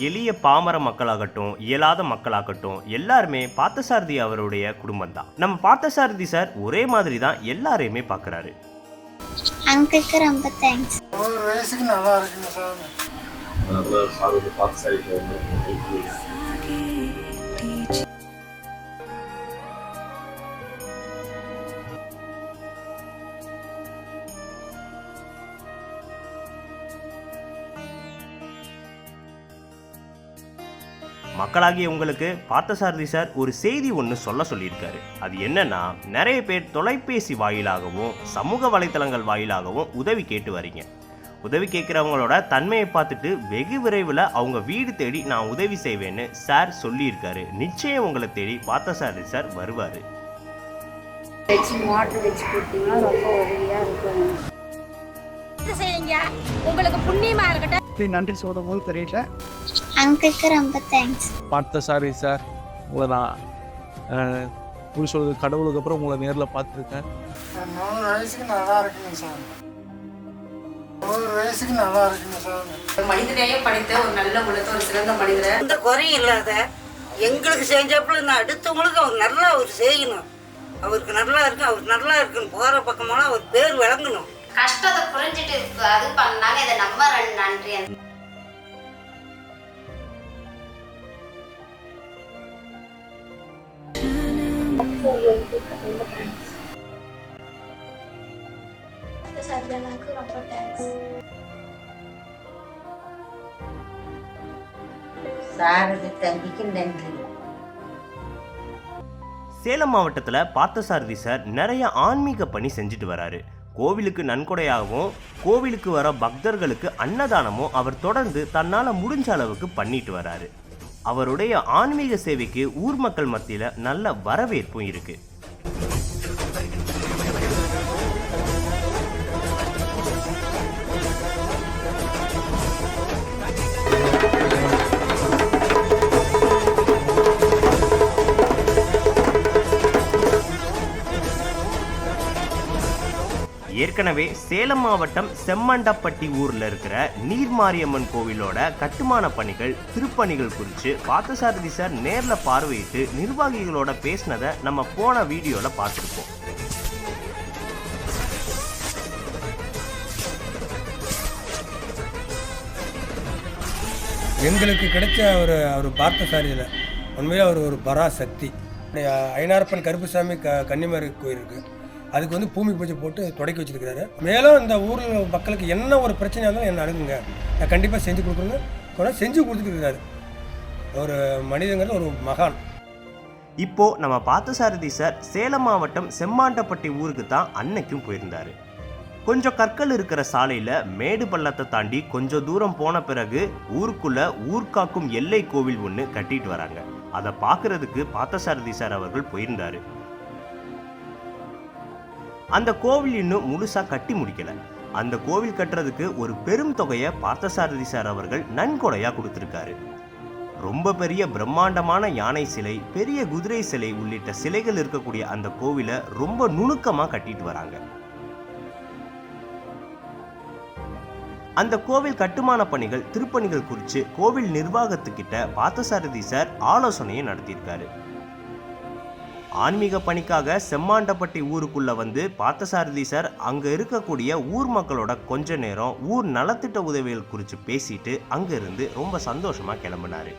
எளிய பாமர மக்களாகட்டும் இயலாத மக்களாகட்டும் எல்லாருமே பார்த்தசாரதி அவருடைய குடும்பம் தான் நம்ம பார்த்தசாரதி சார் ஒரே மாதிரி தான் எல்லாரையுமே பார்க்குறாரு. அங்கிளுக்கு ரொம்ப தேங்க்ஸ் ஒரு வயசுக்கு நல்லா இருக்குங்க சார் அதனால மக்களாகிய உங்களுக்கு பார்த்தசாரதி சார் ஒரு செய்தி ஒன்று சொல்ல சொல்லியிருக்காரு. அது என்னன்னா நிறைய பேர் தொலைபேசி வாயிலாகவும் சமூக வலைத்தளங்கள் வாயிலாகவும் உதவி கேட்டு வரீங்க. உதவி கேட்குறவங்களோட தன்மையை பார்த்துட்டு வெகு விரைவில் அவங்க வீடு தேடி நான் உதவி செய்வேன்னு சார் சொல்லியிருக்காரு. நிச்சயம் உங்களை தேடி பார்த்தசாரதி சார் வருவார். வச்சு மோட்டர் வச்சு கொடுத்தீங்கன்னா ரொம்ப உதவியாக இருக்கும். இது செய்யுங்க உங்களுக்கு புண்ணியமா இருக்கட்டும். நன்றி சொல்லும் தெரியல. அங்கிளுக்கு ரொம்ப தேங்க்ஸ் பார்த்த சாரி சார் உங்களை நான் எப்படி சொல்கிறது கடவுளுக்கு அப்புறம் உங்களை நேரில் பார்த்துருக்கேன். மூணு வயசுக்கு நல்லா இருக்குங்க சார். ஒரு வயசுக்கு நல்லா இருக்குங்க சார். மனிதனையே படைத்த ஒரு நல்ல உள்ளத்த ஒரு சிறந்த மனிதரை. எந்த குறையும் இல்லாத எங்களுக்கு செஞ்சப்பல நான் அடுத்தவங்களுக்கு அவர் நல்லா அவர் செய்யணும். அவருக்கு நல்லா இருக்கு அவர் நல்லா இருக்குன்னு போகிற பக்கமெல்லாம் அவர் பேர் விளங்கணும். கஷ்டத்தை புரிஞ்சுட்டு அது பண்ணாங்க இதை நம்ம ரொம்ப தேங்க்ஸ் சாரதி தம்பிக்கு நன்றி சேலம் மாவட்டத்தில் பார்த்தசாரதி சார் நிறைய ஆன்மீக பணி செஞ்சுட்டு வராரு. கோவிலுக்கு நன்கொடையாகவும் கோவிலுக்கு வர பக்தர்களுக்கு அன்னதானமும் அவர் தொடர்ந்து தன்னால் முடிஞ்ச அளவுக்கு பண்ணிட்டு வராரு. அவருடைய ஆன்மீக சேவைக்கு ஊர் மக்கள் மத்தியில் நல்ல வரவேற்பும் இருக்கு. ஏற்கனவே சேலம் மாவட்டம் செம்மண்டப்பட்டி ஊர்ல இருக்கிற நீர்மாரியம்மன் கோவிலோட கட்டுமான பணிகள் திருப்பணிகள் குறித்து பார்த்தசாரதி சார் நேர்ல பார்வையிட்டு நிர்வாகிகளோட பேசினதை நம்ம போன வீடியோல பார்த்துருப்போம். எங்களுக்கு கிடைச்ச ஒரு அவர் பார்த்த சாரியில் உண்மையிலே அவர் ஒரு பராசக்தி. ஐநாரப்பன் கருப்புசாமி க கன்னிமாரி கோயில் இருக்குது அதுக்கு வந்து பூமி பூஜை போட்டு தொடக்கி வச்சிருக்கிறாரு. மேலும் இந்த ஊரில் மக்களுக்கு என்ன ஒரு பிரச்சனையாக இருந்தாலும் என்ன அணுகுங்க. நான் கண்டிப்பாக செஞ்சு கொடுக்குறேன்னு கூட செஞ்சு கொடுத்துட்டு இருக்கிறாரு ஒரு மனிதங்கிறது ஒரு மகான். இப்போ நம்ம பார்த்தசாரதி சார் சேலம் மாவட்டம் செம்மாண்டப்பட்டி ஊருக்கு தான் அன்னைக்கும் போயிருந்தார். கொஞ்சம் கற்கள் இருக்கிற சாலையில் மேடு பள்ளத்தை தாண்டி கொஞ்சம் தூரம் போன பிறகு ஊருக்குள்ள ஊர்காக்கும் எல்லை கோவில் ஒன்று கட்டிட்டு வராங்க. அதை பார்க்கறதுக்கு பார்த்தசாரதி சார் அவர்கள் போயிருந்தாரு. அந்த கோவில் இன்னும் முழுசாக கட்டி முடிக்கலை. அந்த கோவில் கட்டுறதுக்கு ஒரு பெரும் தொகையை பார்த்தசாரதி சார் அவர்கள் நன்கொடையாக கொடுத்துருக்காரு. ரொம்ப பெரிய பிரம்மாண்டமான யானை சிலை பெரிய குதிரை சிலை உள்ளிட்ட சிலைகள் இருக்கக்கூடிய அந்த கோவிலை ரொம்ப நுணுக்கமாக கட்டிட்டு வராங்க. அந்த கோவில் கட்டுமான பணிகள் திருப்பணிகள் குறித்து கோவில் நிர்வாகத்துக்கிட்ட பார்த்தசாரதி சார் ஆலோசனையை நடத்தியிருக்காரு. ஆன்மீக பணிக்காக செம்மாண்டப்பட்டி ஊருக்குள்ளே வந்து பார்த்தசாரதி சார் அங்கே இருக்கக்கூடிய ஊர் மக்களோட கொஞ்ச நேரம் ஊர் நலத்திட்ட உதவிகள் குறித்து பேசிட்டு அங்கேருந்து ரொம்ப சந்தோஷமாக கிளம்புனாரு.